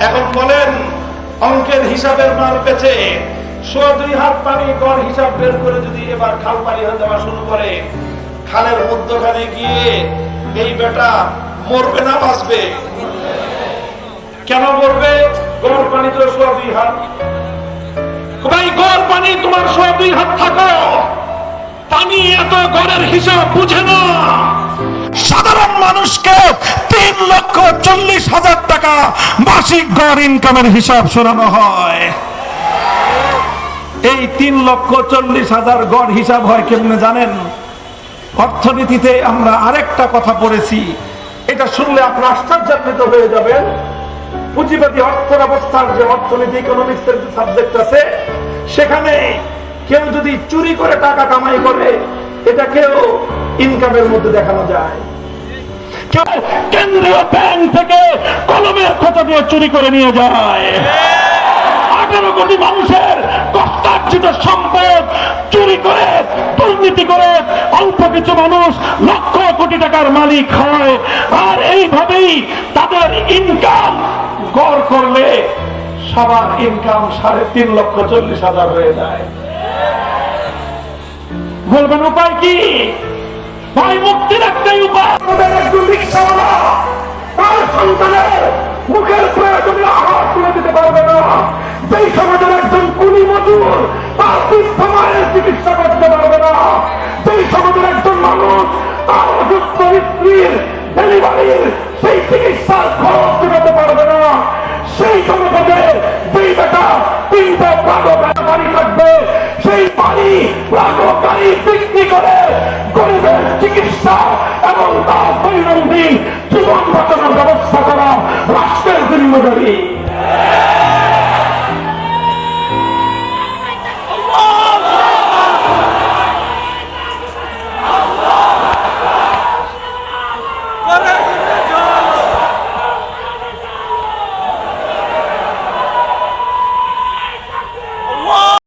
এখন বলেন অঙ্কের হিসাবের মাল পেছে দুই হাত পানি গড় হিসাব বের করে যদি এবার খাল পানি হয়ে শুরু করে খালের মধ্যখানে গিয়ে এই বেটা মরবে না। বাঁচবে কেন মরবে গড় পানি তো সোয়া দুই হাত তোমার সোয়া দুই হাত থাকো পানি এত গড়ের হিসাব বুঝে না। সাধারণ মানুষকে তিন লক্ষ চল্লিশ হাজার টাকা মাসিক গড় ইনকামের হিসাব শোনানো হয়। এই তিন লক্ষ চল্লিশ হাজার গড় হিসাব হয় কেমনে জানেন? অর্থনীতিতে আমরা আরেকটা কথা পড়েছি। এটা শুনলে আপনার আশ্চর্যান্বিত হয়ে যাবেন। পুঁজিবাদী অর্থ ব্যবস্থার যে অর্থনীতি ইকোনমিক্স এর সাবজেক্ট আছে, সেখানে কেউ যদি চুরি করে টাকা কামাই করে এটাকেও ইনকামের মধ্যে দেখানো যায়। কেউ কেন্দ্রীয় ব্যাংক থেকে কলমের খাতা দিয়ে চুরি করে নিয়ে যায়। আঠারো কোটি মানুষের কষ্টার্জিত সম্পদ চুরি করে, দুর্নীতি করে অল্প কিছু মানুষ লক্ষ কোটি টাকার মালিক হয়। আর এইভাবেই তাদের ইনকাম গড় করলে সবার ইনকাম সাড়ে তিন লক্ষ চল্লিশ হাজার হয়ে যায়। বলবেন উপায় কি? ভাই মুক্তির একটাই উপায়। একজন রিক্সাওয়ালা, তার সন্তানের মুখের আহার তুলে দিতে পারবে না। যেই সমাজের একজন কুলি মজুর, তার মায়ের চিকিৎসা করতে পারবে না। যেই সমাজের একজন মানুষ, তার অসুস্থ স্ত্রীর ডেলিভারির সেই চিকিৎসার খরচ পারবে না। সেই সমাজে যেই বেটা তিনটা বাড়ি থাকবে, সেই বাড়ি প্রাণকারী বিক্রি করে গরিবের চিকিৎসা এবং তার দৈনন্দিন জীবন বাঁচানোর ব্যবস্থা করা রাষ্ট্রের জিম্মদারি